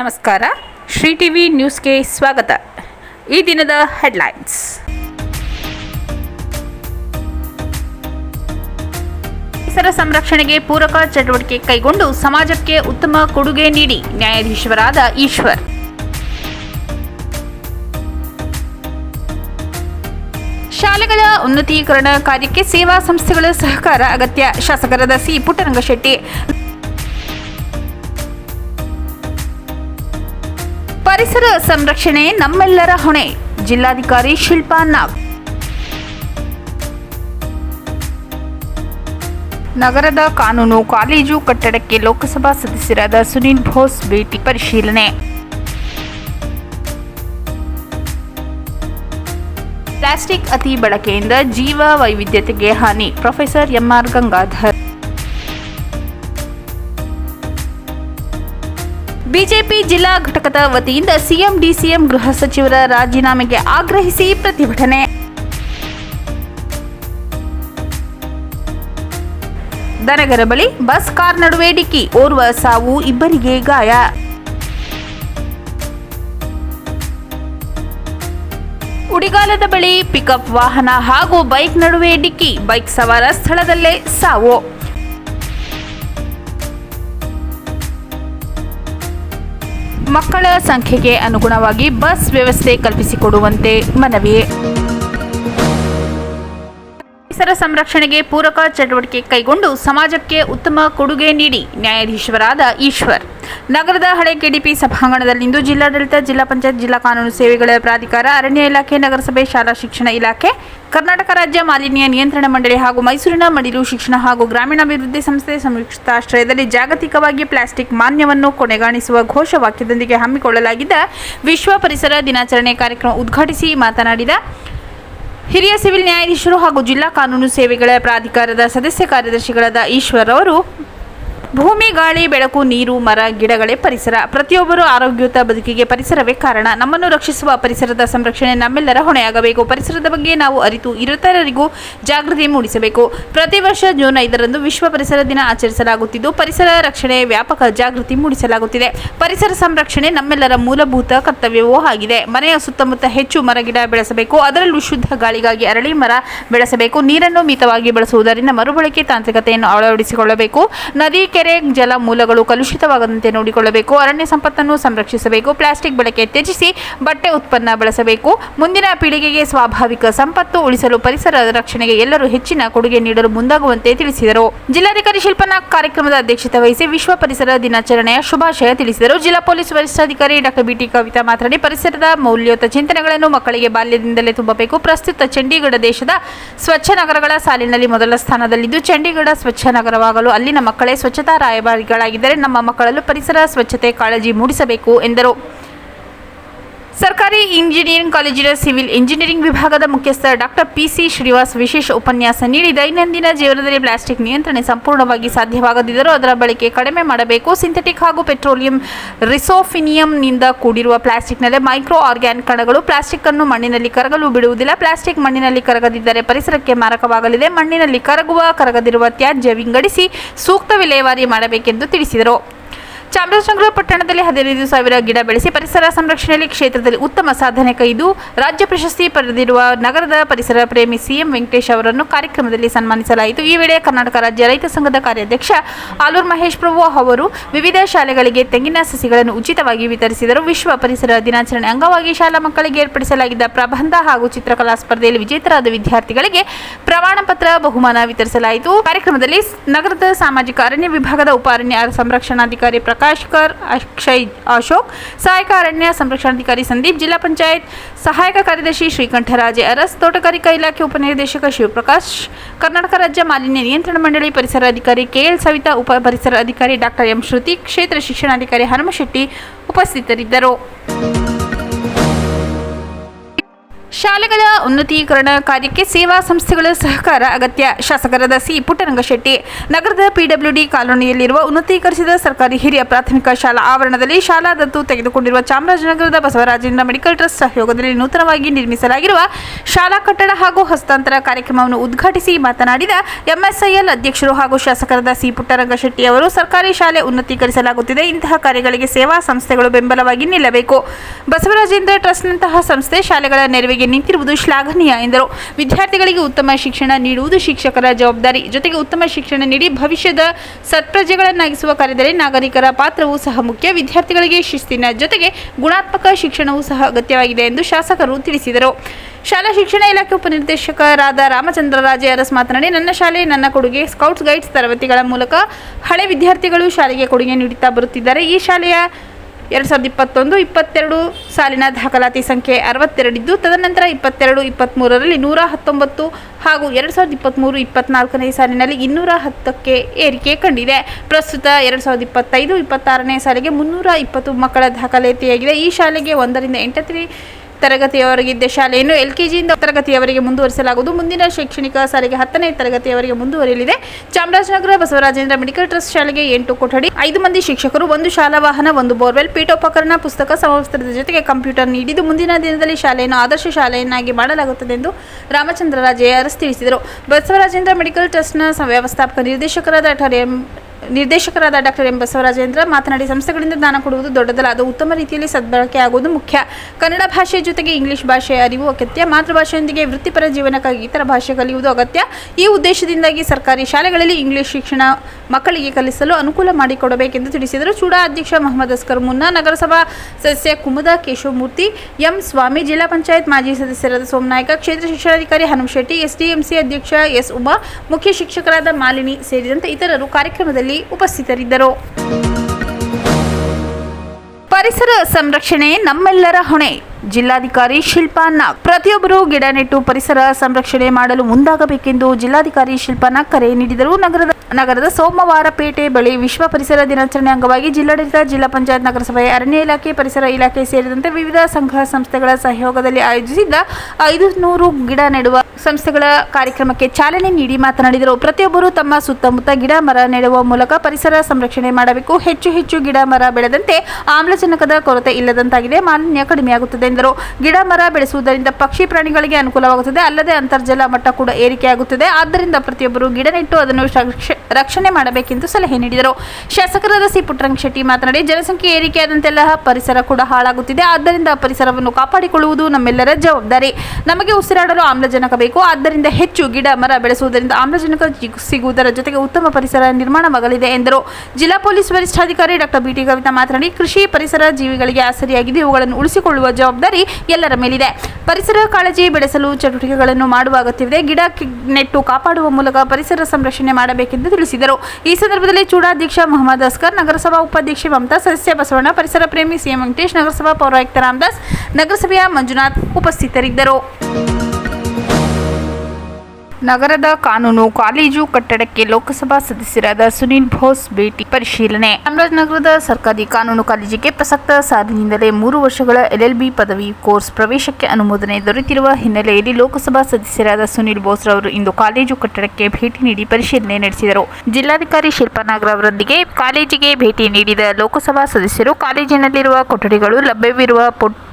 ನಮಸ್ಕಾರ. ಶ್ರೀ ಟಿವಿ ನ್ಯೂಸ್ಗೆ ಸ್ವಾಗತ. ಈ ದಿನದ ಹೆಡ್ಲೈನ್ಸ್. ಪರಿಸರ ಸಂರಕ್ಷಣೆಗೆ ಪೂರಕ ಚಟುವಟಿಕೆ ಕೈಗೊಂಡು ಸಮಾಜಕ್ಕೆ ಉತ್ತಮ ಕೊಡುಗೆ ನೀಡಿ ನ್ಯಾಯಾಧೀಶರಾದ ಈಶ್ವರ್. ಶಾಲೆಗಳ ಉನ್ನತೀಕರಣ ಕಾರ್ಯಕ್ಕೆ ಸೇವಾ ಸಂಸ್ಥೆಗಳ ಸಹಕಾರ ಅಗತ್ಯ. ಶಾಸಕರಾದ ಸಿ ಪುಟ್ಟರಂಗಶೆಟ್ಟಿ ಪರಿಸರ ಸಂರಕ್ಷಣೆ ನಮ್ಮೆಲ್ಲರ ಹೊಣೆ. ಜಿಲ್ಲಾಧಿಕಾರಿ ಶಿಲ್ಪಾ ನಾಗ್. ನಗರದ ಕಾನೂನು ಕಾಲೇಜು ಕಟ್ಟಡಕ್ಕೆ ಲೋಕಸಭಾ ಸದಸ್ಯರಾದ ಸುನೀಲ್ ಬೋಸ್ ಭೇಟಿ ಪರಿಶೀಲನೆ. ಪ್ಲಾಸ್ಟಿಕ್ ಅತಿ ಬಳಕೆಯಿಂದ ಜೀವ ವೈವಿಧ್ಯತೆಗೆ ಹಾನಿ. Professor M R Gangadhar. ಬಿಜೆಪಿ ಜಿಲ್ಲಾ ಘಟಕದ ವತಿಯಿಂದ ಸಿಎಂ ಡಿಸಿಎಂ ಗೃಹ ಸಚಿವರ ರಾಜೀನಾಮೆಗೆ ಆಗ್ರಹಿಸಿ ಪ್ರತಿಭಟನೆ. ದನಗರ ಬಳಿ ಬಸ್ ಕಾರ್ ನಡುವೆ ಡಿಕ್ಕಿ, ಓರ್ವ ಸಾವು, ಇಬ್ಬರಿಗೆ ಗಾಯ. ಉಡಿಗಾಲದ ಬಳಿ ಪಿಕಪ್ ವಾಹನ ಹಾಗೂ ಬೈಕ್ ನಡುವೆ ಡಿಕ್ಕಿ, ಬೈಕ್ ಸವಾರ ಸ್ಥಳದಲ್ಲೇ ಸಾವು. ಮಕ್ಕಳ ಸಂಖ್ಯೆಗೆ ಅನುಗುಣವಾಗಿ ಬಸ್ ವ್ಯವಸ್ಥೆ ಕಲ್ಪಿಸಿಕೊಡುವಂತೆ ಮನವಿ ಪರಿಸರ ಸಂರಕ್ಷಣೆಗೆ ಪೂರಕ ಚಟುವಟಿಕೆ ಕೈಗೊಂಡು ಸಮಾಜಕ್ಕೆ ಉತ್ತಮ ಕೊಡುಗೆ ನೀಡಿ ನ್ಯಾಯಾಧೀಶರಾದ ಈಶ್ವರ್. ನಗರದ ಹಳೆ ಕೆಡಿಪಿ ಸಭಾಂಗಣದಲ್ಲಿಂದು ಜಿಲ್ಲಾಡಳಿತ, ಜಿಲ್ಲಾ ಪಂಚಾಯತ್, ಜಿಲ್ಲಾ ಕಾನೂನು ಸೇವೆಗಳ ಪ್ರಾಧಿಕಾರ, ಅರಣ್ಯ ಇಲಾಖೆ, ನಗರಸಭೆ, ಶಾಲಾ ಶಿಕ್ಷಣ ಇಲಾಖೆ, ಕರ್ನಾಟಕ ರಾಜ್ಯ ಮಾಲಿನ್ಯ ನಿಯಂತ್ರಣ ಮಂಡಳಿ ಹಾಗೂ ಮೈಸೂರಿನ ಮಡಿಲು ಶಿಕ್ಷಣ ಹಾಗೂ ಗ್ರಾಮೀಣಾಭಿವೃದ್ಧಿ ಸಂಸ್ಥೆ ಸಂಯುಕ್ತ ಆಶ್ರಯದಲ್ಲಿ ಜಾಗತಿಕವಾಗಿ ಪ್ಲಾಸ್ಟಿಕ್ ಮಾನ್ಯವನ್ನು ಕೊನೆಗಾಣಿಸುವ ಘೋಷವಾಕ್ಯದೊಂದಿಗೆ ಹಮ್ಮಿಕೊಳ್ಳಲಾಗಿದ್ದ ವಿಶ್ವ ಪರಿಸರ ದಿನಾಚರಣೆ ಕಾರ್ಯಕ್ರಮ ಉದ್ಘಾಟಿಸಿ ಮಾತನಾಡಿದ ಹಿರಿಯ ಸಿವಿಲ್ ನ್ಯಾಯಾಧೀಶರು ಹಾಗೂ ಜಿಲ್ಲಾ ಕಾನೂನು ಸೇವೆಗಳ ಪ್ರಾಧಿಕಾರದ ಸದಸ್ಯ ಕಾರ್ಯದರ್ಶಿಗಳಾದ ಈಶ್ವರ್ ಅವರು ಭೂಮಿ, ಗಾಳಿ, ಬೆಳಕು, ನೀರು, ಮರ, ಗಿಡಗಳೇ ಪರಿಸರ. ಪ್ರತಿಯೊಬ್ಬರು ಆರೋಗ್ಯಯುತ ಬದುಕಿಗೆ ಪರಿಸರವೇ ಕಾರಣ. ನಮ್ಮನ್ನು ರಕ್ಷಿಸುವ ಪರಿಸರದ ಸಂರಕ್ಷಣೆ ನಮ್ಮೆಲ್ಲರ ಹೊಣೆಯಾಗಬೇಕು. ಪರಿಸರದ ಬಗ್ಗೆ ನಾವು ಅರಿತು ಇರತರರಿಗೂ ಜಾಗೃತಿ ಮೂಡಿಸಬೇಕು. ಪ್ರತಿ ವರ್ಷ ಜೂನ್ ಐದರಂದು ವಿಶ್ವ ಪರಿಸರ ದಿನ ಆಚರಿಸಲಾಗುತ್ತಿದ್ದು, ಪರಿಸರ ರಕ್ಷಣೆ ವ್ಯಾಪಕ ಜಾಗೃತಿ ಮೂಡಿಸಲಾಗುತ್ತಿದೆ. ಪರಿಸರ ಸಂರಕ್ಷಣೆ ನಮ್ಮೆಲ್ಲರ ಮೂಲಭೂತ ಕರ್ತವ್ಯವೂ ಆಗಿದೆ. ಮನೆಯ ಸುತ್ತಮುತ್ತ ಹೆಚ್ಚು ಮರಗಿಡ ಬೆಳೆಸಬೇಕು. ಅದರಲ್ಲೂ ಶುದ್ಧ ಗಾಳಿಗಾಗಿ ಅರಳಿ ಮರ ಬೆಳೆಸಬೇಕು. ನೀರನ್ನು ಮಿತವಾಗಿ ಬಳಸುವುದರಿಂದ ಮರುಬಳಕೆ ತಾಂತ್ರಿಕತೆಯನ್ನು ಅಳವಡಿಸಿಕೊಳ್ಳಬೇಕು. ನದಿ ಕೆರೆ, ಜಲ ಮೂಲಗಳು ಕಲುಷಿತವಾಗದಂತೆ ನೋಡಿಕೊಳ್ಳಬೇಕು. ಅರಣ್ಯ ಸಂಪತ್ತನ್ನು ಸಂರಕ್ಷಿಸಬೇಕು. ಪ್ಲಾಸ್ಟಿಕ್ ಬಳಕೆ ತ್ಯಜಿಸಿ ಬಟ್ಟೆ ಉತ್ಪನ್ನ ಬಳಸಬೇಕು. ಮುಂದಿನ ಪೀಳಿಗೆಗೆ ಸ್ವಾಭಾವಿಕ ಸಂಪತ್ತು ಉಳಿಸಲು ಪರಿಸರ ರಕ್ಷಣೆಗೆ ಎಲ್ಲರೂ ಹೆಚ್ಚಿನ ಕೊಡುಗೆ ನೀಡಲು ಮುಂದಾಗುವಂತೆ ತಿಳಿಸಿದರು. ಜಿಲ್ಲಾಧಿಕಾರಿ ಶಿಲ್ಪನಾ ಕಾರ್ಯಕ್ರಮದ ಅಧ್ಯಕ್ಷತೆ ವಹಿಸಿ ವಿಶ್ವ ಪರಿಸರ ದಿನಾಚರಣೆಯ ಶುಭಾಶಯ ತಿಳಿಸಿದರು. ಜಿಲ್ಲಾ ಪೊಲೀಸ್ ವರಿಷ್ಠಾಧಿಕಾರಿ ಡಾಕ್ಟರ್ ಬಿಟಿ ಕವಿತಾ ಮಾತನಾಡಿ, ಪರಿಸರದ ಮೌಲ್ಯಯುತ ಚಿಂತನೆಗಳನ್ನು ಮಕ್ಕಳಿಗೆ ಬಾಲ್ಯದಿಂದಲೇ ತುಂಬಬೇಕು. ಪ್ರಸ್ತುತ ಚಂಡೀಗಢ ದೇಶದ ಸ್ವಚ್ಛ ನಗರಗಳ ಸಾಲಿನಲ್ಲಿ ಮೊದಲ ಸ್ಥಾನದಲ್ಲಿದ್ದು, ಚಂಡೀಗಢ ಸ್ವಚ್ಛ ನಗರವಾಗಲು ಅಲ್ಲಿನ ಮಕ್ಕಳೇ ಸ್ವಚ್ಛತಾ ರಾಯಭಾರಿಗಳಾಗಿದ್ದರೆ ನಮ್ಮ ಮಕ್ಕಳಲ್ಲೂ ಪರಿಸರ ಸ್ವಚ್ಛತೆ ಕಾಳಜಿ ಮೂಡಿಸಬೇಕು ಎಂದರು. ಸರ್ಕಾರಿ ಇಂಜಿನಿಯರಿಂಗ್ ಕಾಲೇಜಿನ ಸಿವಿಲ್ ಇಂಜಿನಿಯರಿಂಗ್ ವಿಭಾಗದ ಮುಖ್ಯಸ್ಥ ಡಾಕ್ಟರ್ ಪಿಸಿ ಶ್ರೀವಾಸ್ ವಿಶೇಷ ಉಪನ್ಯಾಸ ನೀಡಿ ದೈನಂದಿನ ಜೀವನದಲ್ಲಿ ಪ್ಲಾಸ್ಟಿಕ್ ನಿಯಂತ್ರಣ ಸಂಪೂರ್ಣವಾಗಿ ಸಾಧ್ಯವಾಗದಿದ್ದರೂ ಅದರ ಬಳಕೆ ಕಡಿಮೆ ಮಾಡಬೇಕು. ಸಿಂಥೆಟಿಕ್ ಹಾಗೂ ಪೆಟ್ರೋಲಿಯಂ ರಿಸೋಫಿನಿಯಂನಿಂದ ಕೂಡಿರುವ ಪ್ಲಾಸ್ಟಿಕ್ನಲ್ಲೇ ಮೈಕ್ರೋ ಆರ್ಗ್ಯಾನಿಕ್ ಕಣಗಳು. ಪ್ಲಾಸ್ಟಿಕ್ ಅನ್ನು ಮಣ್ಣಿನಲ್ಲಿ ಕರಗಲು ಬಿಡುವುದಿಲ್ಲ. ಪ್ಲಾಸ್ಟಿಕ್ ಮಣ್ಣಿನಲ್ಲಿ ಕರಗದಿದ್ದರೆ ಪರಿಸರಕ್ಕೆ ಮಾರಕವಾಗಲಿದೆ. ಮಣ್ಣಿನಲ್ಲಿ ಕರಗುವ ಕರಗದಿರುವ ತ್ಯಾಜ್ಯ ವಿಂಗಡಿಸಿ ಸೂಕ್ತ ವಿಲೇವಾರಿ ಮಾಡಬೇಕೆಂದು ತಿಳಿಸಿದರು. ಚಾಮರಾಜನಗರ ಪಟ್ಟಣದಲ್ಲಿ ಹದಿನೈದು ಸಾವಿರ ಗಿಡ ಬೆಳೆಸಿ ಪರಿಸರ ಸಂರಕ್ಷಣೆಯಲ್ಲಿ ಕ್ಷೇತ್ರದಲ್ಲಿ ಉತ್ತಮ ಸಾಧನೆ ಕೈದು ರಾಜ್ಯ ಪ್ರಶಸ್ತಿ ಪಡೆದಿರುವ ನಗರದ ಪರಿಸರ ಪ್ರೇಮಿ ಸಿಎಂ ವೆಂಕಟೇಶ್ ಅವರನ್ನು ಕಾರ್ಯಕ್ರಮದಲ್ಲಿ ಸನ್ಮಾನಿಸಲಾಯಿತು. ಈ ವೇಳೆ ಕರ್ನಾಟಕ ರಾಜ್ಯ ರೈತ ಸಂಘದ ಕಾರ್ಯಾಧ್ಯಕ್ಷ ಆಲೂರ್ ಮಹೇಶ್ ಪ್ರಭು ಅವರು ವಿವಿಧ ಶಾಲೆಗಳಿಗೆ ತೆಂಗಿನ ಸಸಿಗಳನ್ನು ಉಚಿತವಾಗಿ ವಿತರಿಸಿದರು. ವಿಶ್ವ ಪರಿಸರ ದಿನಾಚರಣೆ ಅಂಗವಾಗಿ ಶಾಲಾ ಮಕ್ಕಳಿಗೆ ಏರ್ಪಡಿಸಲಾಗಿದ್ದ ಪ್ರಬಂಧ ಹಾಗೂ ಚಿತ್ರಕಲಾ ಸ್ಪರ್ಧೆಯಲ್ಲಿ ವಿಜೇತರಾದ ವಿದ್ಯಾರ್ಥಿಗಳಿಗೆ ಪ್ರಮಾಣ ಪತ್ರ ಬಹುಮಾನ ವಿತರಿಸಲಾಯಿತು. ಕಾರ್ಯಕ್ರಮದಲ್ಲಿ ನಗರದ ಸಾಮಾಜಿಕ ಅರಣ್ಯ ವಿಭಾಗದ ಉಪ ಅರಣ್ಯ ಸಂರಕ್ಷಣಾಧಿಕಾರಿ ಪ್ರಕಾಶ್ ಕರ್ ಅಕ್ಷಯ್, ಅಶೋಕ್, ಸಹಾಯಕ ಅರಣ್ಯ ಸಂರಕ್ಷಣಾಧಿಕಾರಿ ಸಂದೀಪ್, ಜಿಲ್ಲಾ ಪಂಚಾಯತ್ ಸಹಾಯಕ ಕಾರ್ಯದರ್ಶಿ ಶ್ರೀಕಂಠರಾಜೆ ಅರಸ್ ತೋಟಗಾರಿಕಾ ಇಲಾಖೆ ಉಪನಿರ್ದೇಶಕ ಶಿವಪ್ರಕಾಶ್, ಕರ್ನಾಟಕ ರಾಜ್ಯ ಮಾಲಿನ್ಯ ನಿಯಂತ್ರಣ ಮಂಡಳಿ ಪರಿಸರ ಅಧಿಕಾರಿ ಕೆಎಲ್ ಸವಿತಾ, ಉಪ ಪರಿಸರ ಅಧಿಕಾರಿ ಡಾಕ್ಟರ್ ಎಂ ಶ್ರುತಿ, ಕ್ಷೇತ್ರ ಶಿಕ್ಷಣಾಧಿಕಾರಿ ಹನುಮಶೆಟ್ಟಿ ಉಪಸ್ಥಿತರಿದ್ದರು. ಶಾಲೆಗಳ ಉನ್ನತೀಕರಣ ಕಾರ್ಯಕ್ಕೆ ಸೇವಾ ಸಂಸ್ಥೆಗಳ ಸಹಕಾರ ಅಗತ್ಯ. ಶಾಸಕರಾದ ಸಿ. ಪುಟ್ಟರಂಗಶೆಟ್ಟಿ, ನಗರದ ಪಿಡಬ್ಲ್ಯೂಡಿ ಕಾಲೋನಿಯಲ್ಲಿರುವ ಉನ್ನತೀಕರಿಸಿದ ಸರ್ಕಾರಿ ಹಿರಿಯ ಪ್ರಾಥಮಿಕ ಶಾಲಾ ಆವರಣದಲ್ಲಿ ಶಾಲಾ ದತ್ತು ತೆಗೆದುಕೊಂಡಿರುವ ಚಾಮರಾಜನಗರದ ಬಸವರಾಜೇಂದ್ರ ಮೆಡಿಕಲ್ ಟ್ರಸ್ಟ್ ಸಹಯೋಗದಲ್ಲಿ ನೂತನವಾಗಿ ನಿರ್ಮಿಸಲಾಗಿರುವ ಶಾಲಾ ಕಟ್ಟಡ ಹಾಗೂ ಹಸ್ತಾಂತರ ಕಾರ್ಯಕ್ರಮವನ್ನು ಉದ್ಘಾಟಿಸಿ ಮಾತನಾಡಿದ ಎಂಎಸ್ಐಎಲ್ ಅಧ್ಯಕ್ಷರು ಹಾಗೂ ಶಾಸಕರಾದ ಸಿ. ಪುಟ್ಟರಂಗಶೆಟ್ಟಿ ಅವರು, ಸರ್ಕಾರಿ ಶಾಲೆ ಉನ್ನತೀಕರಿಸಲಾಗುತ್ತಿದೆ. ಇಂತಹ ಕಾರ್ಯಗಳಿಗೆ ಸೇವಾ ಸಂಸ್ಥೆಗಳು ಬೆಂಬಲವಾಗಿ ನಿಲ್ಲಬೇಕು. ಬಸವರಾಜೇಂದ್ರ ಟ್ರಸ್ಟ್ನಂತಹ ಸಂಸ್ಥೆ ಶಾಲೆಗಳ ನೆರವಿಗೆ ನಿಂತಿರುವುದು ಶ್ಲಾಘನೀಯ ಎಂದರು. ವಿದ್ಯಾರ್ಥಿಗಳಿಗೆ ಉತ್ತಮ ಶಿಕ್ಷಣ ನೀಡುವುದು ಶಿಕ್ಷಕರ ಜವಾಬ್ದಾರಿ. ಜೊತೆಗೆ ಉತ್ತಮ ಶಿಕ್ಷಣ ನೀಡಿ ಭವಿಷ್ಯದ ಸತ್ಪ್ರಜೆಗಳನ್ನಾಗಿಸುವ ಕಾರ್ಯದಲ್ಲಿ ನಾಗರಿಕರ ಪಾತ್ರವೂ ಸಹ ಮುಖ್ಯ. ವಿದ್ಯಾರ್ಥಿಗಳಿಗೆ ಶಿಸ್ತಿನ ಜೊತೆಗೆ ಗುಣಾತ್ಮಕ ಶಿಕ್ಷಣವೂ ಸಹ ಅಗತ್ಯವಾಗಿದೆ ಎಂದು ಶಾಸಕರು ತಿಳಿಸಿದರು. ಶಾಲಾ ಶಿಕ್ಷಣ ಇಲಾಖೆ ಉಪನಿರ್ದೇಶಕರಾದ ರಾಮಚಂದ್ರ ರಾಜೆ ಅರಸ್ ಮಾತನಾಡಿ, ನನ್ನ ಶಾಲೆ, ನನ್ನ ಕೊಡುಗೆ ಸ್ಕೌಟ್ಸ್ ಗೈಡ್ಸ್ ತರಗತಿಗಳ ಮೂಲಕ ಹಳೆ ವಿದ್ಯಾರ್ಥಿಗಳು ಶಾಲೆಗೆ ಕೊಡುಗೆ ನೀಡುತ್ತಾ ಬರುತ್ತಿದ್ದಾರೆ. ಈ ಶಾಲೆಯ ಎರಡು ಸಾವಿರದ ಇಪ್ಪತ್ತೊಂದು, ಇಪ್ಪತ್ತೆರಡು ಸಾಲಿನ ದಾಖಲಾತಿ ಸಂಖ್ಯೆ ಅರವತ್ತೆರಡಿದ್ದು, ತದನಂತರ ಇಪ್ಪತ್ತೆರಡು ಇಪ್ಪತ್ತ್ಮೂರರಲ್ಲಿ ನೂರ ಹತ್ತೊಂಬತ್ತು ಹಾಗೂ ಎರಡು ಸಾವಿರದ ಇಪ್ಪತ್ತ್ಮೂರು ಇಪ್ಪತ್ತ್ನಾಲ್ಕನೇ ಸಾಲಿನಲ್ಲಿ ಇನ್ನೂರ ಹತ್ತಕ್ಕೆ ಏರಿಕೆ ಕಂಡಿದೆ. ಪ್ರಸ್ತುತ ಎರಡು ಸಾವಿರದ ಇಪ್ಪತ್ತೈದು, ಇಪ್ಪತ್ತಾರನೇ ಸಾಲಿಗೆ ಮುನ್ನೂರ ಇಪ್ಪತ್ತು ಮಕ್ಕಳ ದಾಖಲಾತಿಯಾಗಿದೆ. ಈ ಶಾಲೆಗೆ ಒಂದರಿಂದ ಎಂಟನೇ ತರಗತಿಯವರೆಗಿದ್ದ ಶಾಲೆಯನ್ನು ಎಲ್ ಕೆ ಜಿಯಿಂದ ತರಗತಿಯವರೆಗೆ ಮುಂದುವರಿಸಲಾಗುವುದು. ಮುಂದಿನ ಶೈಕ್ಷಣಿಕ ಸಾಲಿಗೆ ಹತ್ತನೇ ತರಗತಿಯವರೆಗೆ ಮುಂದುವರಿಯಲಿದೆ. ಚಾಮರಾಜನಗರ ಬಸವರಾಜೇಂದ್ರ ಮೆಡಿಕಲ್ ಟ್ರಸ್ಟ್ ಶಾಲೆಗೆ ಎಂಟು ಕೊಠಡಿ, ಐದು ಮಂದಿ ಶಿಕ್ಷಕರು, ಒಂದು ಶಾಲಾ ವಾಹನ, ಒಂದು ಬೋರ್ವೆಲ್, ಪೀಠೋಪಕರಣ, ಪುಸ್ತಕ ಸಮವಸ್ತ್ರದ ಜೊತೆಗೆ ಕಂಪ್ಯೂಟರ್ ನೀಡಿದ್ದು ಮುಂದಿನ ದಿನದಲ್ಲಿ ಶಾಲೆಯನ್ನು ಆದರ್ಶ ಶಾಲೆಯನ್ನಾಗಿ ಮಾಡಲಾಗುತ್ತದೆ ಎಂದು ರಾಮಚಂದ್ರ ರಾಜೇ ಅರಸ್ ತಿಳಿಸಿದರು. ಬಸವರಾಜೇಂದ್ರ ಮೆಡಿಕಲ್ ಟ್ರಸ್ಟ್ನ ವ್ಯವಸ್ಥಾಪಕ ನಿರ್ದೇಶಕರಾದ ಎಂ ನಿರ್ದೇಶಕರಾದ ಡಾಕ್ಟರ್ ಎಂ ಬಸವರಾಜೇಂದ್ರ ಮಾತನಾಡಿ, ಸಂಸ್ಥೆಗಳಿಂದ ದಾನ ಕೊಡುವುದು ದೊಡ್ಡದಲ್ಲ, ಅದು ಉತ್ತಮ ರೀತಿಯಲ್ಲಿ ಸದ್ಬಳಕೆ ಆಗುವುದು ಮುಖ್ಯ. ಕನ್ನಡ ಭಾಷೆಯ ಜೊತೆಗೆ ಇಂಗ್ಲಿಷ್ ಭಾಷೆಯ ಅರಿವು ಅಗತ್ಯ, ಮಾತೃಭಾಷೆಯೊಂದಿಗೆ ವೃತ್ತಿಪರ ಜೀವನಕ್ಕಾಗಿ ಇತರ ಭಾಷೆ ಕಲಿಯುವುದು ಅಗತ್ಯ. ಈ ಉದ್ದೇಶದಿಂದಾಗಿ ಸರ್ಕಾರಿ ಶಾಲೆಗಳಲ್ಲಿ ಇಂಗ್ಲಿಷ್ ಶಿಕ್ಷಣ ಮಕ್ಕಳಿಗೆ ಕಲಿಸಲು ಅನುಕೂಲ ಮಾಡಿಕೊಡಬೇಕೆಂದು ತಿಳಿಸಿದರು. ಚೂಡಾ ಅಧ್ಯಕ್ಷ ಮೊಹಮ್ಮದ್ ಅಸ್ಕರ್ ಮುನ್ನಾ, ನಗರಸಭಾ ಸದಸ್ಯ ಕುಮುದ ಕೇಶವಮೂರ್ತಿ, ಎಂ ಸ್ವಾಮಿ, ಜಿಲ್ಲಾ ಪಂಚಾಯತ್ ಮಾಜಿ ಸದಸ್ಯರಾದ ಸೋಮನಾಯಕ, ಕ್ಷೇತ್ರ ಶಿಕ್ಷಣಾಧಿಕಾರಿ ಹನುಮಶೆಟ್ಟಿ, ಎಸ್ಡಿಎಂಸಿ ಅಧ್ಯಕ್ಷ ಎಸ್ ಉಮಾ ಮುಖ್ಯ ಶಿಕ್ಷಕರಾದ ಮಾಲಿನಿ ಸೇರಿದಂತೆ ಇತರರು ಕಾರ್ಯಕ್ರಮದಲ್ಲಿ ಉಪಸ್ಥಿತರಿದ್ದರು. ಪರಿಸರ ಸಂರಕ್ಷಣೆ ನಮ್ಮೆಲ್ಲರ ಹೊಣೆ. ಜಿಲ್ಲಾಧಿಕಾರಿ ಶಿಲ್ಪಾ ನಾಗ್. ಪ್ರತಿಯೊಬ್ಬರು ಗಿಡ ನೆಟ್ಟು ಪರಿಸರ ಸಂರಕ್ಷಣೆ ಮಾಡಲು ಮುಂದಾಗಬೇಕೆಂದು ಜಿಲ್ಲಾಧಿಕಾರಿ ಶಿಲ್ಪಾ ನಾಗ್ ಕರೆ ನೀಡಿದರು. ನಗರದ ನಗರದ ಸೋಮವಾರಪೇಟೆ ಬಳಿ ವಿಶ್ವ ಪರಿಸರ ದಿನಾಚರಣೆ ಅಂಗವಾಗಿ ಜಿಲ್ಲಾಡಳಿತ, ಜಿಲ್ಲಾ ಪಂಚಾಯತ್ ನಗರಸಭೆ, ಅರಣ್ಯ ಇಲಾಖೆ, ಪರಿಸರ ಇಲಾಖೆ ಸೇರಿದಂತೆ ವಿವಿಧ ಸಂಘ ಸಂಸ್ಥೆಗಳ ಸಹಯೋಗದಲ್ಲಿ ಆಯೋಜಿಸಿದ್ದ ಐದು ನೂರು ಗಿಡ ನೆಡುವ ಸಂಸ್ಥೆಗಳ ಕಾರ್ಯಕ್ರಮಕ್ಕೆ ಚಾಲನೆ ನೀಡಿ ಮಾತನಾಡಿದರು. ಪ್ರತಿಯೊಬ್ಬರು ತಮ್ಮ ಸುತ್ತಮುತ್ತ ಗಿಡ, ಮರ ನೆಡುವ ಮೂಲಕ ಪರಿಸರ ಸಂರಕ್ಷಣೆ ಮಾಡಬೇಕು. ಹೆಚ್ಚು ಹೆಚ್ಚು ಗಿಡ, ಮರ ಬೆಳೆದಂತೆ ಆಮ್ಲಜನಕದ ಕೊರತೆ ಇಲ್ಲದಂತಾಗಿದೆ. ಮಾಲಿನ್ಯ ಕಡಿಮೆಯಾಗುತ್ತದೆ ಎಂದರು. ಗಿಡ, ಮರ ಬೆಳೆಸುವುದರಿಂದ ಪಕ್ಷಿ ಪ್ರಾಣಿಗಳಿಗೆ ಅನುಕೂಲವಾಗುತ್ತದೆ. ಅಲ್ಲದೆ ಅಂತರ್ಜಲ ಮಟ್ಟ ಕೂಡ ಏರಿಕೆಯಾಗುತ್ತದೆ. ಆದ್ದರಿಂದ ಪ್ರತಿಯೊಬ್ಬರು ಗಿಡ ನೆಟ್ಟು ಅದನ್ನು ರಕ್ಷ- ರಕ್ಷಣೆ ಮಾಡಬೇಕೆಂದು ಸಲಹೆ ನೀಡಿದರು. ಶಾಸಕರಾದ ಸಿ. ಪುಟ್ಟರಂಗ ಶೆಟ್ಟಿ ಮಾತನಾಡಿ, ಜನಸಂಖ್ಯೆ ಏರಿಕೆಯಾದಂತೆಲ್ಲ ಪರಿಸರ ಕೂಡ ಹಾಳಾಗುತ್ತಿದೆ. ಆದ್ದರಿಂದ ಪರಿಸರವನ್ನು ಕಾಪಾಡಿಕೊಳ್ಳುವುದು ನಮ್ಮೆಲ್ಲರ ಜವಾಬ್ದಾರಿ. ನಮಗೆ ಉಸಿರಾಡಲು ಆಮ್ಲಜನಕ ಬೇಕು. ಆದ್ದರಿಂದ ಹೆಚ್ಚು ಗಿಡ, ಮರ ಬೆಳೆಸುವುದರಿಂದ ಆಮ್ಲಜನಕ ಸಿಗುವುದರ ಜೊತೆಗೆ ಉತ್ತಮ ಪರಿಸರ ನಿರ್ಮಾಣವಾಗಲಿದೆ ಎಂದರು. ಜಿಲ್ಲಾ ಪೊಲೀಸ್ ವರಿಷ್ಠಾಧಿಕಾರಿ ಡಾಕ್ಟರ್ ಬಿಟಿ ಕವಿತಾ ಮಾತನಾಡಿ, ಕೃಷಿ ಪರಿಸರ ಜೀವಿಗಳಿಗೆ ಆಸರಿಯಾಗಿದೆ. ಇವುಗಳನ್ನು ಉಳಿಸಿಕೊಳ್ಳುವ ಜವಾಬ್ದಾರಿ ಎಲ್ಲರ ಮೇಲಿದೆ. ಪರಿಸರ ಕಾಳಜಿ ಬೆಳೆಸಲು ಚಟುವಟಿಕೆಗಳನ್ನು ಮಾಡುವ ಅಗತ್ಯವಿದೆ. ಗಿಡ ನೆಟ್ಟು ಕಾಪಾಡುವ ಮೂಲಕ ಪರಿಸರ ಸಂರಕ್ಷಣೆ ಮಾಡಬೇಕೆಂದು ತಿಳಿಸಿದರು. ಈ ಸಂದರ್ಭದಲ್ಲಿ ಚೂಡಾಧ್ಯಕ್ಷ ಮೊಹಮ್ಮದ್ ಅಸ್ಕರ್, ನಗರಸಭಾ ಉಪಾಧ್ಯಕ್ಷೆ ಮಮತಾ, ಸದಸ್ಯ ಬಸವಣ್ಣ, ಪರಿಸರ ಪ್ರೇಮಿ ಸಿಎಂ ವೆಂಕಟೇಶ್, ನಗರಸಭಾ ಪೌರಾಯುಕ್ತ ರಾಮದಾಸ್, ನಗರಸಭೆಯ ಮಂಜುನಾಥ್ ಉಪಸ್ಥಿತರಿದ್ದರು. ನಗರದ ಕಾನೂನು ಕಾಲೇಜು ಕಟ್ಟಡಕ್ಕೆ ಲೋಕಸಭಾ ಸದಸ್ಯರಾದ ಸುನೀಲ್ ಬೋಸ್ ಭೇಟಿ ಪರಿಶೀಲನೆ. ಚಾಮರಾಜನಗರದ ಸರ್ಕಾರಿ ಕಾನೂನು ಕಾಲೇಜಿಗೆ ಪ್ರಸಕ್ತ ಸಾಲಿನಿಂದಲೇ ಮೂರು ವರ್ಷಗಳ ಎಲ್ಎಲ್ಬಿ ಪದವಿ ಕೋರ್ಸ್ ಪ್ರವೇಶಕ್ಕೆ ಅನುಮೋದನೆ ದೊರೆತಿರುವ ಹಿನ್ನೆಲೆಯಲ್ಲಿ ಲೋಕಸಭಾ ಸದಸ್ಯರಾದ ಸುನೀಲ್ ಬೋಸ್ ರವರು ಇಂದು ಕಾಲೇಜು ಕಟ್ಟಡಕ್ಕೆ ಭೇಟಿ ನೀಡಿ ಪರಿಶೀಲನೆ ನಡೆಸಿದರು. ಜಿಲ್ಲಾಧಿಕಾರಿ ಶಿಲ್ಪಾ ನಾಗರ ಅವರೊಂದಿಗೆ ಕಾಲೇಜಿಗೆ ಭೇಟಿ ನೀಡಿದ ಲೋಕಸಭಾ ಸದಸ್ಯರು ಕಾಲೇಜಿನಲ್ಲಿರುವ ಕೊಠಡಿಗಳು ಲಭ್ಯವಿರುವ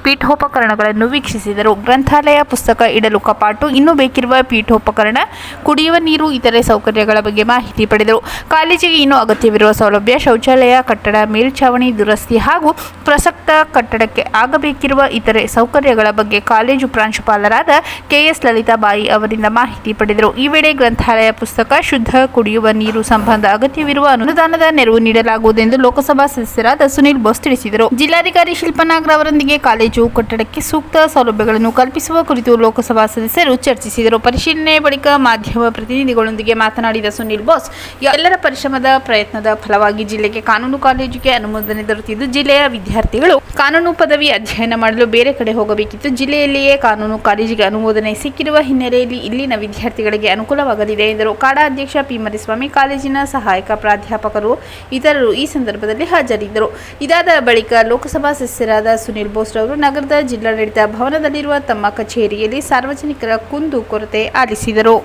ಪೀಠೋಪಕರಣಗಳನ್ನು ವೀಕ್ಷಿಸಿದರು. ಗ್ರಂಥಾಲಯ ಪುಸ್ತಕ ಇಡಲು ಕಪಾಟು ಇನ್ನೂ ಬೇಕಿರುವ ಪೀಠೋಪಕರಣ ಕುಡಿಯುವ ನೀರು, ಇತರೆ ಸೌಕರ್ಯಗಳ ಬಗ್ಗೆ ಮಾಹಿತಿ ಪಡೆದರು. ಕಾಲೇಜಿಗೆ ಇನ್ನೂ ಅಗತ್ಯವಿರುವ ಸೌಲಭ್ಯ ಶೌಚಾಲಯ, ಕಟ್ಟಡ ಮೇಲ್ಛಾವಣಿ, ದುರಸ್ತಿ ಹಾಗೂ ಪ್ರಸಕ್ತ ಕಟ್ಟಡಕ್ಕೆ ಆಗಬೇಕಿರುವ ಇತರೆ ಸೌಕರ್ಯಗಳ ಬಗ್ಗೆ ಕಾಲೇಜು ಪ್ರಾಂಶುಪಾಲರಾದ ಕೆಎಸ್ ಲಲಿತಾ ಬಾಯಿ ಅವರಿಂದ ಮಾಹಿತಿ ಪಡೆದರು. ಈ ವೇಳೆ ಗ್ರಂಥಾಲಯ ಪುಸ್ತಕ, ಶುದ್ಧ ಕುಡಿಯುವ ನೀರು ಸಂಬಂಧ ಅಗತ್ಯವಿರುವ ಅನುದಾನದ ನೆರವು ನೀಡಲಾಗುವುದೆಂದು ಲೋಕಸಭಾ ಸದಸ್ಯರಾದ ಸುನೀಲ್ ಬೋಸ್ ತಿಳಿಸಿದರು. ಜಿಲ್ಲಾಧಿಕಾರಿ ಶಿಲ್ಪನಾಗ್ರ ಅವರೊಂದಿಗೆ ಕಾಲೇಜು ಕಟ್ಟಡಕ್ಕೆ ಸೂಕ್ತ ಸೌಲಭ್ಯಗಳನ್ನು ಕಲ್ಪಿಸುವ ಕುರಿತು ಲೋಕಸಭಾ ಸದಸ್ಯರು ಚರ್ಚಿಸಿದರು. ಪರಿಶೀಲನೆ ಬಳಿಕ ಮಾಧ್ಯಮ ಪ್ರತಿನಿಧಿಗಳೊಂದಿಗೆ ಮಾತನಾಡಿದ ಸುನಿಲ್ ಬೋಸ್, ಎಲ್ಲರ ಪರಿಶ್ರಮದ ಪ್ರಯತ್ನದ ಫಲವಾಗಿ ಜಿಲ್ಲೆಗೆ ಕಾನೂನು ಕಾಲೇಜಿಗೆ ಅನುಮೋದನೆ ದೊರೆತಿದ್ದು, ಜಿಲ್ಲೆಯ ವಿದ್ಯಾರ್ಥಿಗಳು ಕಾನೂನು ಪದವಿ ಅಧ್ಯಯನ ಮಾಡಲು ಬೇರೆ ಕಡೆ ಹೋಗಬೇಕಿತ್ತು. ಜಿಲ್ಲೆಯಲ್ಲಿಯೇ ಕಾನೂನು ಕಾಲೇಜಿಗೆ ಅನುಮೋದನೆ ಸಿಕ್ಕಿರುವ ಹಿನ್ನೆಲೆಯಲ್ಲಿ ಇಲ್ಲಿನ ವಿದ್ಯಾರ್ಥಿಗಳಿಗೆ ಅನುಕೂಲವಾಗಲಿದೆ ಎಂದರು. ಕಾಡಾ ಅಧ್ಯಕ್ಷ ಪಿ. ಮರಿಸ್ವಾಮಿ ಕಾಲೇಜಿನ ಸಹಾಯಕ ಪ್ರಾಧ್ಯಾಪಕರು ಇತರರು ಈ ಸಂದರ್ಭದಲ್ಲಿ ಹಾಜರಿದ್ದರು. ಇದಾದ ಬಳಿಕ ಲೋಕಸಭಾ ಸದಸ್ಯರಾದ ಸುನಿಲ್ ಬೋಸ್ ರವರು ನಗರದ ಜಿಲ್ಲಾಡಳಿತ ಭವನದಲ್ಲಿರುವ ತಮ್ಮ ಕಚೇರಿಯಲ್ಲಿ ಸಾರ್ವಜನಿಕರ ಕುಂದು ಕೊರತೆ ಆಲಿಸಿದರು.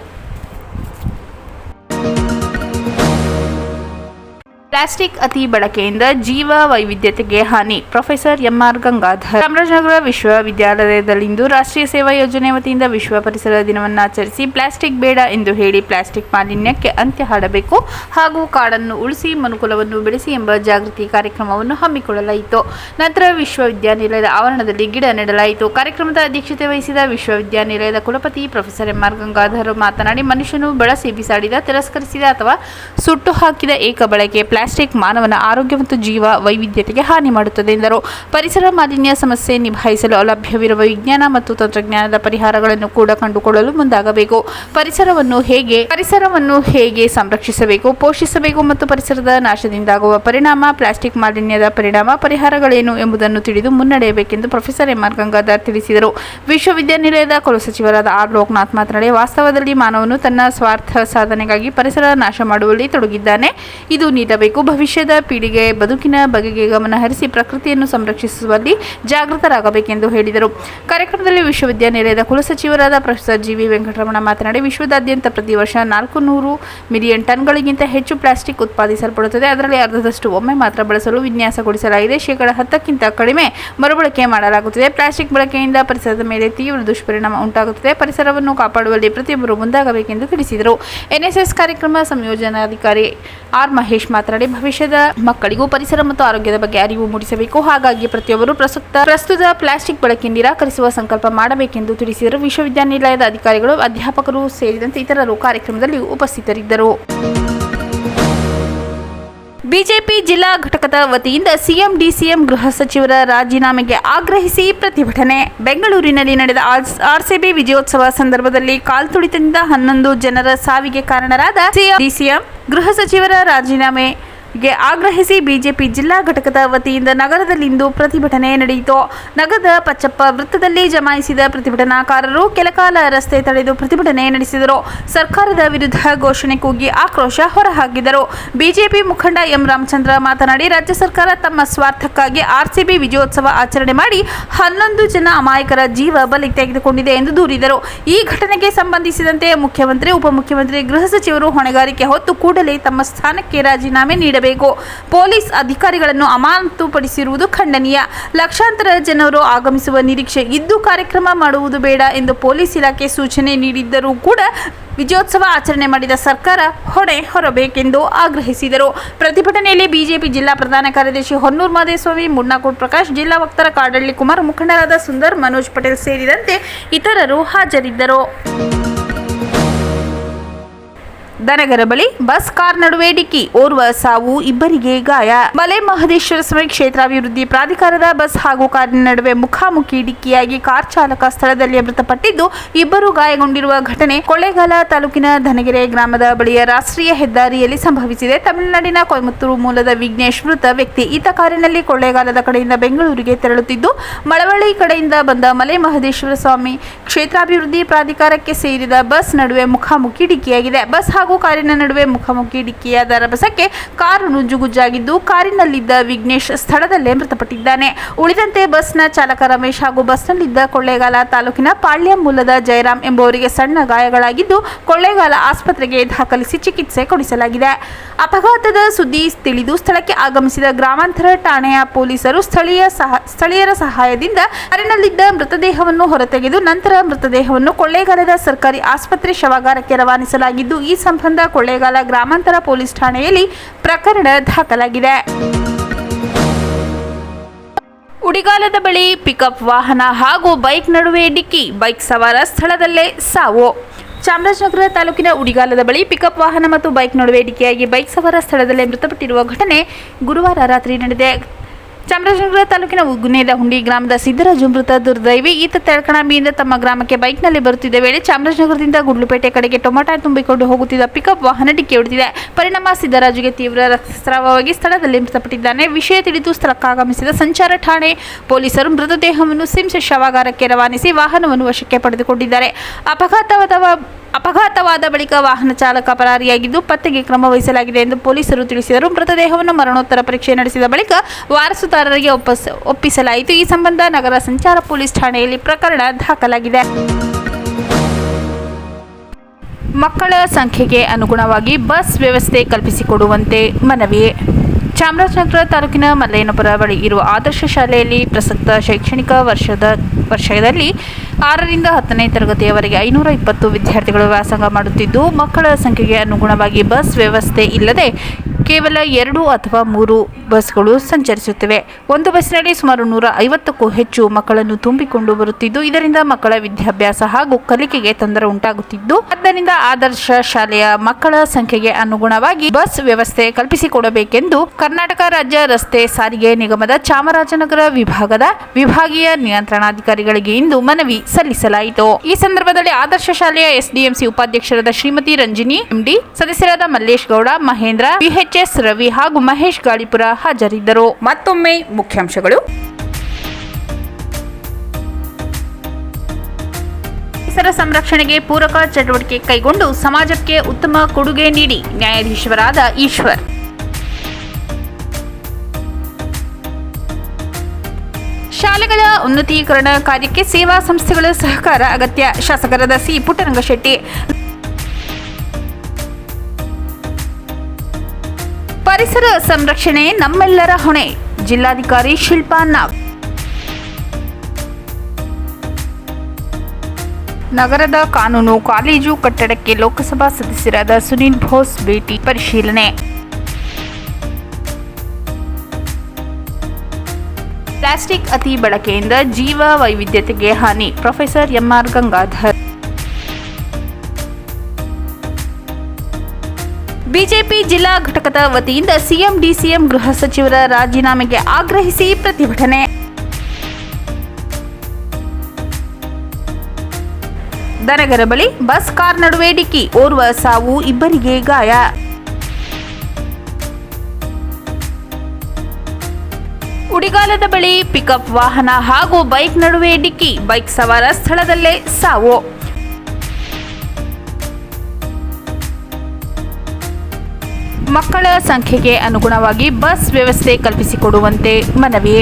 ಪ್ಲಾಸ್ಟಿಕ್ ಅತಿ ಬಳಕೆಯಿಂದ ಜೀವ ವೈವಿಧ್ಯತೆಗೆ ಹಾನಿ. Professor M R Gangadhar. Chamarajanagar ವಿಶ್ವವಿದ್ಯಾಲಯದಲ್ಲಿಂದು ರಾಷ್ಟ್ರೀಯ ಸೇವಾ ಯೋಜನೆ ವತಿಯಿಂದ ವಿಶ್ವ ಪರಿಸರ ದಿನವನ್ನು ಆಚರಿಸಿ ಪ್ಲಾಸ್ಟಿಕ್ ಬೇಡ ಎಂದು ಹೇಳಿ ಪ್ಲಾಸ್ಟಿಕ್ ಮಾಲಿನ್ಯಕ್ಕೆ ಅಂತ್ಯ ಹಾಡಬೇಕು ಹಾಗೂ ಕಾಡನ್ನು ಉಳಿಸಿ ಮನುಕುಲವನ್ನು ಬೆಳೆಸಿ ಎಂಬ ಜಾಗೃತಿ ಕಾರ್ಯಕ್ರಮವನ್ನು ಹಮ್ಮಿಕೊಳ್ಳಲಾಯಿತು. ನಂತರ ವಿಶ್ವವಿದ್ಯಾನಿಲಯದ ಆವರಣದಲ್ಲಿ ಗಿಡ ನೆಡಲಾಯಿತು. ಕಾರ್ಯಕ್ರಮದ ಅಧ್ಯಕ್ಷತೆ ವಹಿಸಿದ ವಿಶ್ವವಿದ್ಯಾನಿಲಯದ ಕುಲಪತಿ ಪ್ರೊಫೆಸರ್ ಎಂಆರ್ ಗಂಗಾಧರ್ ಮಾತನಾಡಿ, ಮನುಷ್ಯನು ಬಳಸಿ ಬಿಸಾಡಿದ, ತಿರಸ್ಕರಿಸಿದ ಅಥವಾ ಸುಟ್ಟು ಹಾಕಿದ ಏಕ ಬಳಕೆ ಪ್ಲಾಸ್ಟಿಕ್ ಮಾನವನ ಆರೋಗ್ಯ ಮತ್ತು ಜೀವ ವೈವಿಧ್ಯತೆಗೆ ಹಾನಿ ಮಾಡುತ್ತದೆ ಎಂದರು. ಪರಿಸರ ಮಾಲಿನ್ಯ ಸಮಸ್ಯೆ ನಿಭಾಯಿಸಲು ಲಭ್ಯವಿರುವ ವಿಜ್ಞಾನ ಮತ್ತು ತಂತ್ರಜ್ಞಾನದ ಪರಿಹಾರಗಳನ್ನು ಕೂಡ ಕಂಡುಕೊಳ್ಳಲು ಮುಂದಾಗಬೇಕು. ಪರಿಸರವನ್ನು ಹೇಗೆ ಪರಿಸರವನ್ನು ಹೇಗೆ ಸಂರಕ್ಷಿಸಬೇಕು, ಪೋಷಿಸಬೇಕು ಮತ್ತು ಪರಿಸರದ ನಾಶದಿಂದಾಗುವ ಪರಿಣಾಮ, ಪ್ಲಾಸ್ಟಿಕ್ ಮಾಲಿನ್ಯದ ಪರಿಣಾಮ, ಪರಿಹಾರಗಳೇನು ಎಂಬುದನ್ನು ತಿಳಿದು ಮುನ್ನಡೆಯಬೇಕೆಂದು ಪ್ರೊಫೆಸರ್ ಎಂಆರ್ ಗಂಗಾಧರ್ ತಿಳಿಸಿದರು. ವಿಶ್ವವಿದ್ಯಾನಿಲಯದ ಕುಲಸಚಿವರಾದ ಆರ್ ಲೋಕನಾಥ್ ಮಾತನಾಡಿ, ವಾಸ್ತವದಲ್ಲಿ ಮಾನವನು ತನ್ನ ಸ್ವಾರ್ಥ ಸಾಧನೆಗಾಗಿ ಪರಿಸರ ನಾಶ ಮಾಡುವಲ್ಲಿ ತೊಡಗಿದ್ದಾನೆ. ಇದು ನೀಡಬೇಕು. ಭವಿಷ್ಯದ ಪೀಳಿಗೆ ಬದುಕಿನ ಬಗೆಗೆ ಗಮನ ಹರಿಸಿ ಪ್ರಕೃತಿಯನ್ನು ಸಂರಕ್ಷಿಸುವಲ್ಲಿ ಜಾಗೃತರಾಗಬೇಕೆಂದು ಹೇಳಿದರು. ಕಾರ್ಯಕ್ರಮದಲ್ಲಿ ವಿಶ್ವವಿದ್ಯಾನಿಲಯದ ಕುಲಸಚಿವರಾದ ಪ್ರೊಫೆಸರ್ ಜಿ ವಿ ವೆಂಕಟರಮಣ ಮಾತನಾಡಿ, ವಿಶ್ವದಾದ್ಯಂತ ಪ್ರತಿ ವರ್ಷ ನಾಲ್ಕು ನೂರು ಮಿಲಿಯನ್ ಟನ್ಗಳಿಗಿಂತ ಹೆಚ್ಚು ಪ್ಲಾಸ್ಟಿಕ್ ಉತ್ಪಾದಿಸಲ್ಪಡುತ್ತದೆ. ಅದರಲ್ಲಿ ಅರ್ಧದಷ್ಟು ಒಮ್ಮೆ ಮಾತ್ರ ಬಳಸಲು ವಿನ್ಯಾಸಗೊಳಿಸಲಾಗಿದೆ. ಶೇಕಡ ಹತ್ತಕ್ಕಿಂತ ಕಡಿಮೆ ಮರುಬಳಕೆ ಮಾಡಲಾಗುತ್ತದೆ. ಪ್ಲಾಸ್ಟಿಕ್ ಬಳಕೆಯಿಂದ ಪರಿಸರದ ಮೇಲೆ ತೀವ್ರ ದುಷ್ಪರಿಣಾಮ ಉಂಟಾಗುತ್ತದೆ. ಪರಿಸರವನ್ನು ಕಾಪಾಡುವಲ್ಲಿ ಪ್ರತಿಯೊಬ್ಬರು ಮುಂದಾಗಬೇಕೆಂದು ತಿಳಿಸಿದರು. ಎನ್ಎಸ್ಎಸ್ ಕಾರ್ಯಕ್ರಮ ಸಂಯೋಜನಾಧಿಕಾರಿ ಆರ್ ಮಹೇಶ್ ಮಾತನಾಡಿ ಭವಿಷ್ಯದ ಮಕ್ಕಳಿಗೂ ಪರಿಸರ ಮತ್ತು ಆರೋಗ್ಯದ ಬಗ್ಗೆ ಅರಿವು ಮೂಡಿಸಬೇಕು. ಹಾಗಾಗಿ ಪ್ರತಿಯೊಬ್ಬರು ಪ್ರಸಕ್ತ, ಪ್ರಸ್ತುತ ಪ್ಲಾಸ್ಟಿಕ್ ಬಳಕೆ ನಿರಾಕರಿಸುವ ಸಂಕಲ್ಪ ಮಾಡಬೇಕೆಂದು ತಿಳಿಸಿದರು. ವಿಶ್ವವಿದ್ಯಾನಿಲಯದ ಅಧಿಕಾರಿಗಳು, ಅಧ್ಯಾಪಕರು ಸೇರಿದಂತೆ ಇತರರು ಕಾರ್ಯಕ್ರಮದಲ್ಲಿ ಉಪಸ್ಥಿತರಿದ್ದರು. ಬಿಜೆಪಿ ಜಿಲ್ಲಾ ಘಟಕದ ವತಿಯಿಂದ ಸಿಎಂ, ಡಿಸಿಎಂ ಗೃಹ ಸಚಿವರ ರಾಜೀನಾಮೆಗೆ ಆಗ್ರಹಿಸಿ ಪ್ರತಿಭಟನೆ. ಬೆಂಗಳೂರಿನಲ್ಲಿ ನಡೆದ ಆರ್ಸಿಬಿ ವಿಜಯೋತ್ಸವ ಸಂದರ್ಭದಲ್ಲಿ ಕಾಲ್ತುಳಿತದಿಂದ ಹನ್ನೊಂದು ಜನರ ಸಾವಿಗೆ ಕಾರಣರಾದ ಸಿಎಂ, ಡಿಸಿಎಂ ಗೃಹ ಸಚಿವರ ರಾಜೀನಾಮೆ. ಗೆ ಆಗ್ರಹಿಸಿ ಬಿಜೆಪಿ ಜಿಲ್ಲಾ ಘಟಕದ ವತಿಯಿಂದ ನಗರದಲ್ಲಿಂದು ಪ್ರತಿಭಟನೆ ನಡೆಯಿತು. ನಗರದ ಪಚ್ಚಪ್ಪ ವೃತ್ತದಲ್ಲಿ ಜಮಾಯಿಸಿದ ಪ್ರತಿಭಟನಾಕಾರರು ಕೆಲಕಾಲ ರಸ್ತೆ ತಡೆದು ಪ್ರತಿಭಟನೆ ನಡೆಸಿದರು. ಸರ್ಕಾರದ ವಿರುದ್ಧ ಘೋಷಣೆ ಕೂಗಿ ಆಕ್ರೋಶ ಹೊರಹಾಕಿದರು. ಬಿಜೆಪಿ ಮುಖಂಡ ಎಂ ರಾಮಚಂದ್ರ ಮಾತನಾಡಿ, ರಾಜ್ಯ ಸರ್ಕಾರ ತಮ್ಮ ಸ್ವಾರ್ಥಕ್ಕಾಗಿ ಆರ್ಸಿಬಿ ವಿಜಯೋತ್ಸವ ಆಚರಣೆ ಮಾಡಿ ಹನ್ನೊಂದು ಜನ ಅಮಾಯಕರ ಜೀವ ಬಲಿ ತೆಗೆದುಕೊಂಡಿದೆ ಎಂದು ದೂರಿದರು. ಈ ಘಟನೆಗೆ ಸಂಬಂಧಿಸಿದಂತೆ ಮುಖ್ಯಮಂತ್ರಿ, ಉಪಮುಖ್ಯಮಂತ್ರಿ, ಗೃಹ ಸಚಿವರು ಹೊಣೆಗಾರಿಕೆ ಹೊತ್ತು ಕೂಡಲೇ ತಮ್ಮ ಸ್ಥಾನಕ್ಕೆ ರಾಜೀನಾಮೆ ನೀಡಬೇಕು. ಪೊಲೀಸ್ ಅಧಿಕಾರಿಗಳನ್ನು ಅಮಾನತುಪಡಿಸಿರುವುದು ಖಂಡನೀಯ. ಲಕ್ಷಾಂತರ ಜನರು ಆಗಮಿಸುವ ನಿರೀಕ್ಷೆ ಇದ್ದು ಕಾರ್ಯಕ್ರಮ ಮಾಡುವುದು ಬೇಡ ಎಂದು ಪೊಲೀಸ್ ಇಲಾಖೆ ಸೂಚನೆ ನೀಡಿದ್ದರೂ ಕೂಡ ವಿಜಯೋತ್ಸವ ಆಚರಣೆ ಮಾಡಿದ ಸರ್ಕಾರ ಹೊಣೆ ಹೊರಬೇಕೆಂದು ಆಗ್ರಹಿಸಿದರು. ಪ್ರತಿಭಟನೆಯಲ್ಲಿ ಬಿಜೆಪಿ ಜಿಲ್ಲಾ ಪ್ರಧಾನ ಕಾರ್ಯದರ್ಶಿ ಹೊನ್ನೂರು ಮಾದೇಸ್ವಾಮಿ ಮುಣ್ಣಾಕೋಟ್ ಪ್ರಕಾಶ್, ಜಿಲ್ಲಾ ವಕ್ತಾರ ಕಾಡಳ್ಳಿ ಕುಮಾರ್, ಮುಖಂಡರಾದ ಸುಂದರ್, ಮನೋಜ್ ಪಟೇಲ್ ಸೇರಿದಂತೆ ಇತರರು ಹಾಜರಿದ್ದರು. ದನಗರ ಬಳಿ ಬಸ್ ಕಾರ್ ನಡುವೆ ಡಿಕ್ಕಿ. ಓರ್ವ ಸಾವು, ಇಬ್ಬರಿಗೆ ಗಾಯ. ಮಲೆ ಮಹದೇಶ್ವರ ಸ್ವಾಮಿ ಕ್ಷೇತ್ರಾಭಿವೃದ್ಧಿ ಪ್ರಾಧಿಕಾರದ ಬಸ್ ಹಾಗೂ ಕಾರಿನ ನಡುವೆ ಮುಖಾಮುಖಿ ಡಿಕ್ಕಿಯಾಗಿ ಕಾರ್ ಚಾಲಕ ಸ್ಥಳದಲ್ಲಿ ಮೃತಪಟ್ಟಿದ್ದು, ಇಬ್ಬರು ಗಾಯಗೊಂಡಿರುವ ಘಟನೆ ಕೊಳ್ಳೇಗಾಲ ತಾಲೂಕಿನ ಧನಗೆರೆ ಗ್ರಾಮದ ಬಳಿಯ ರಾಷ್ಟ್ರೀಯ ಹೆದ್ದಾರಿಯಲ್ಲಿ ಸಂಭವಿಸಿದೆ. ತಮಿಳುನಾಡಿನ ಕೊಯಮತ್ತೂರು ಮೂಲದ ವಿಘ್ನೇಶ್ ಮೃತ ವ್ಯಕ್ತಿ ಈತ ಕಾರಿನಲ್ಲಿ ಕೊಳ್ಳೇಗಾಲದ ಕಡೆಯಿಂದ ಬೆಂಗಳೂರಿಗೆ ತೆರಳುತ್ತಿದ್ದು, ಮಳವಳ್ಳಿ ಕಡೆಯಿಂದ ಬಂದ ಮಲೆ ಮಹದೇಶ್ವರ ಸ್ವಾಮಿ ಕ್ಷೇತ್ರಾಭಿವೃದ್ಧಿ ಪ್ರಾಧಿಕಾರಕ್ಕೆ ಸೇರಿದ ಬಸ್ ನಡುವೆ ಮುಖಾಮುಖಿ ಡಿಕ್ಕಿಯಾಗಿದೆ. ಬಸ್ ಹಾಗೂ ಕಾರಿನ ನಡುವೆ ಮುಖಾಮುಖಿ ಡಿಕ್ಕಿಯಾದ ರಭಸಕ್ಕೆ ಕಾರು ನುಜ್ಜುಗುಜ್ಜಾಗಿದ್ದು ಕಾರಿನಲ್ಲಿದ್ದ ವಿಘ್ನೇಶ್ ಸ್ಥಳದಲ್ಲೇ ಮೃತಪಟ್ಟಿದ್ದಾನೆ. ಉಳಿದಂತೆ ಬಸ್ನ ಚಾಲಕ ರಮೇಶ್ ಹಾಗೂ ಬಸ್ನಲ್ಲಿದ್ದ ಕೊಳ್ಳೇಗಾಲ ತಾಲೂಕಿನ ಪಾಳ್ಯ ಮೂಲದ ಜಯರಾಮ್ ಎಂಬುವರಿಗೆ ಸಣ್ಣ ಗಾಯಗಳಾಗಿದ್ದು, ಕೊಳ್ಳೇಗಾಲ ಆಸ್ಪತ್ರೆಗೆ ದಾಖಲಿಸಿ ಚಿಕಿತ್ಸೆ ಕೊಡಿಸಲಾಗಿದೆ. ಅಪಘಾತದ ಸುದ್ದಿ ತಿಳಿದು ಸ್ಥಳಕ್ಕೆ ಆಗಮಿಸಿದ ಗ್ರಾಮಾಂತರ ಠಾಣೆಯ ಪೊಲೀಸರು ಸ್ಥಳೀಯ ಸಹ, ಸ್ಥಳೀಯರ ಸಹಾಯದಿಂದ ಕಾರಿನಲ್ಲಿದ್ದ ಮೃತದೇಹವನ್ನು ಹೊರತೆಗೆದು ನಂತರ ಮೃತದೇಹವನ್ನು ಕೊಳ್ಳೇಗಾಲದ ಸರ್ಕಾರಿ ಆಸ್ಪತ್ರೆ ಶವಾಗಾರಕ್ಕೆ ರವಾನಿಸಲಾಗಿದ್ದು, ಈ ಸಂಬಂಧ ಕೊಳ್ಳೇಗಾಲ ಗ್ರಾಮಾಂತರ ಪೊಲೀಸ್ ಠಾಣೆಯಲ್ಲಿ ಪ್ರಕರಣ ದಾಖಲಾಗಿದೆ. ಉಡಿಗಾಲದ ಬಳಿ ಪಿಕಪ್ ವಾಹನ ಹಾಗೂ ಬೈಕ್ ನಡುವೆ ಡಿಕ್ಕಿ, ಬೈಕ್ ಸವಾರ ಸ್ಥಳದಲ್ಲೇ ಸಾವು. ಚಾಮರಾಜನಗರ ತಾಲೂಕಿನ ಉಡಿಗಾಲದ ಬಳಿ ಪಿಕಪ್ ವಾಹನ ಮತ್ತು ಬೈಕ್ ನಡುವೆ ಡಿಕ್ಕಿಯಾಗಿ ಬೈಕ್ ಸವಾರ ಸ್ಥಳದಲ್ಲೇ ಮೃತಪಟ್ಟಿರುವ ಘಟನೆ ಗುರುವಾರ ರಾತ್ರಿ ನಡೆದಿದೆ. ಚಾಮರಾಜನಗರ ತಾಲೂಕಿನ ಗುನ್ನೇದಹುಂಡಿ ಗ್ರಾಮದ ಸಿದ್ದರಾಜು ಮೃತ ದುರ್ದೈವಿ. ಈತ ತೆಳಕಣಾಂಬಿಯಿಂದ ತಮ್ಮ ಗ್ರಾಮಕ್ಕೆ ಬೈಕ್ನಲ್ಲಿ ಬರುತ್ತಿದ್ದ ವೇಳೆ ಚಾಮರಾಜನಗರದಿಂದ ಗುಂಡ್ಲುಪೇಟೆ ಕಡೆಗೆ ಟೊಮೆಟೊ ತುಂಬಿಕೊಂಡು ಹೋಗುತ್ತಿದ್ದ ಪಿಕಪ್ ವಾಹನ ಡಿಕ್ಕಿ ಹೊಡೆದಿದೆ. ಪರಿಣಾಮ ಸಿದ್ದರಾಜುಗೆ ತೀವ್ರ ರಕ್ತಸ್ರಾವವಾಗಿ ಸ್ಥಳದಲ್ಲಿ ಮೃತಪಟ್ಟಿದ್ದಾನೆ. ವಿಷಯ ತಿಳಿದು ಸ್ಥಳಕ್ಕಾಗಮಿಸಿದ ಸಂಚಾರ ಠಾಣೆ ಪೊಲೀಸರು ಮೃತದೇಹವನ್ನು ಸಿಮ್ಸ್ ಶವಾಗಾರಕ್ಕೆ ರವಾನಿಸಿ ವಾಹನವನ್ನು ವಶಕ್ಕೆ ಪಡೆದುಕೊಂಡಿದ್ದಾರೆ. ಅಪಘಾತವಾದ ಅಪಘಾತವಾದ ಬಳಿಕ ವಾಹನ ಚಾಲಕ ಪರಾರಿಯಾಗಿದ್ದು ಪತ್ತೆಗೆ ಕ್ರಮ ವಹಿಸಲಾಗಿದೆ ಎಂದು ಪೊಲೀಸರು ತಿಳಿಸಿದರು. ಮೃತದೇಹವನ್ನು ಮರಣೋತ್ತರ ಪರೀಕ್ಷೆ ನಡೆಸಿದ ಬಳಿಕ ವಾರಸುದಾರರಿಗೆ ಒಪ್ಪಿಸ, ಒಪ್ಪಿಸಲಾಯಿತು. ಈ ಸಂಬಂಧ ನಗರ ಸಂಚಾರ ಪೊಲೀಸ್ ಠಾಣೆಯಲ್ಲಿ ಪ್ರಕರಣ ದಾಖಲಾಗಿದೆ. ಮಕ್ಕಳ ಸಂಖ್ಯೆಗೆ ಅನುಗುಣವಾಗಿ ಬಸ್ ವ್ಯವಸ್ಥೆ ಕಲ್ಪಿಸಿಕೊಡುವಂತೆ ಮನವಿ ಚಾಮರಾಜನಗರ ತಾಲೂಕಿನ ಮಲ್ಲಯ್ಯನಪುರ ಬಳಿ ಇರುವ ಆದರ್ಶ ಶಾಲೆಯಲ್ಲಿ ಪ್ರಸಕ್ತ ಶೈಕ್ಷಣಿಕ ವರ್ಷದ, ವರ್ಷದಲ್ಲಿ ಆರರಿಂದ ಹತ್ತನೇ ತರಗತಿಯವರೆಗೆ ಐನೂರ ಇಪ್ಪತ್ತು ವಿದ್ಯಾರ್ಥಿಗಳು ವ್ಯಾಸಂಗ ಮಾಡುತ್ತಿದ್ದು, ಮಕ್ಕಳ ಸಂಖ್ಯೆಗೆ ಅನುಗುಣವಾಗಿ ಬಸ್ ವ್ಯವಸ್ಥೆ ಇಲ್ಲದೆ ಕೇವಲ ಎರಡು ಅಥವಾ ಮೂರು ಬಸ್ಗಳು ಸಂಚರಿಸುತ್ತಿವೆ. ಒಂದು ಬಸ್ನಲ್ಲಿ ಸುಮಾರು ನೂರ ಐವತ್ತಕ್ಕೂ ಹೆಚ್ಚು ಮಕ್ಕಳನ್ನು ತುಂಬಿಕೊಂಡು ಬರುತ್ತಿದ್ದು, ಇದರಿಂದ ಮಕ್ಕಳ ವಿದ್ಯಾಭ್ಯಾಸ ಹಾಗೂ ಕಲಿಕೆಗೆ ತೊಂದರೆ ಉಂಟಾಗುತ್ತಿದ್ದು, ಆದ್ದರಿಂದ ಆದರ್ಶ ಶಾಲೆಯ ಮಕ್ಕಳ ಸಂಖ್ಯೆಗೆ ಅನುಗುಣವಾಗಿ ಬಸ್ ವ್ಯವಸ್ಥೆ ಕಲ್ಪಿಸಿಕೊಡಬೇಕೆಂದು ಕರ್ನಾಟಕ ರಾಜ್ಯ ರಸ್ತೆ ಸಾರಿಗೆ ನಿಗಮದ ಚಾಮರಾಜನಗರ ವಿಭಾಗದ ವಿಭಾಗೀಯ ನಿಯಂತ್ರಣಾಧಿಕಾರಿಗಳಿಗೆ ಇಂದು ಮನವಿ ಸಲ್ಲಿಸಲಾಯಿತು. ಈ ಸಂದರ್ಭದಲ್ಲಿ ಆದರ್ಶ ಶಾಲೆಯ ಎಸ್ಡಿಎಂಸಿ ಉಪಾಧ್ಯಕ್ಷರಾದ ಶ್ರೀಮತಿ ರಂಜಿನಿ, ಎಂಡಿ, ಸದಸ್ಯರಾದ ಮಲ್ಲೇಶ್ ಗೌಡ, ಮಹೇಂದ್ರ ಬಿಎಚ್ಎಸ್ ರವಿ ಹಾಗೂ ಮಹೇಶ್ ಗಾಳಿಪುರ ಹಾಜರಿದ್ದರು. ಮತ್ತೊಮ್ಮೆ ಮುಖ್ಯಾಂಶಗಳು. ಪರಿಸರ ಸಂರಕ್ಷಣೆಗೆ ಪೂರಕ ಚಟುವಟಿಕೆ ಕೈಗೊಂಡು ಸಮಾಜಕ್ಕೆ ಉತ್ತಮ ಕೊಡುಗೆ ನೀಡಿ ನ್ಯಾಯಾಧೀಶರಾದ ಈಶ್ವರ್. ಶಾಲೆಗಳ ಉನ್ನತೀಕರಣ ಕಾರ್ಯಕ್ಕೆ ಸೇವಾ ಸಂಸ್ಥೆಗಳ ಸಹಕಾರ ಅಗತ್ಯ. ಶಾಸಕರಾದ ಸಿ ಪುಟ್ಟರಂಗಶೆಟ್ಟಿ. ಪರಿಸರ ಸಂರಕ್ಷಣೆ ನಮ್ಮೆಲ್ಲರ ಹೊಣೆ. ಜಿಲ್ಲಾಧಿಕಾರಿ ಶಿಲ್ಪಾ ನಾಗ್. ನಗರದ ಕಾನೂನು ಕಾಲೇಜು ಕಟ್ಟಡಕ್ಕೆ ಲೋಕಸಭಾ ಸದಸ್ಯರಾದ ಸುನೀಲ್ ಬೋಸ್ ಭೇಟಿ ಪರಿಶೀಲನೆ. ಪ್ಲಾಸ್ಟಿಕ್ ಅತಿ ಬಳಕೆಯಿಂದ ಜೀವ ವೈವಿಧ್ಯತೆಗೆ ಹಾನಿ. Professor M R Gangadhar. ಬಿಜೆಪಿ ಜಿಲ್ಲಾ ಘಟಕದ ವತಿಯಿಂದ ಸಿಎಂ ಡಿಸಿಎಂ ಗೃಹ ಸಚಿವರ ರಾಜೀನಾಮೆಗೆ ಆಗ್ರಹಿಸಿ ಪ್ರತಿಭಟನೆ. ದನಗರ ಬಳಿ ಬಸ್ ಕಾರ್ ನಡುವೆ ಡಿಕ್ಕಿ, ಓರ್ವ ಸಾವು, ಇಬ್ಬರಿಗೆ ಗಾಯ. ಉಡಿಗಾಲದ ಬಳಿ ಪಿಕಪ್ ವಾಹನ ಹಾಗೂ ಬೈಕ್ ನಡುವೆ ಡಿಕ್ಕಿ, ಬೈಕ್ ಸವಾರ ಸ್ಥಳದಲ್ಲೇ ಸಾವು. ಮಕ್ಕಳ ಸಂಖ್ಯೆಗೆ ಅನುಗುಣವಾಗಿ ಬಸ್ ವ್ಯವಸ್ಥೆ ಕಲ್ಪಿಸಿಕೊಡುವಂತೆ ಮನವಿ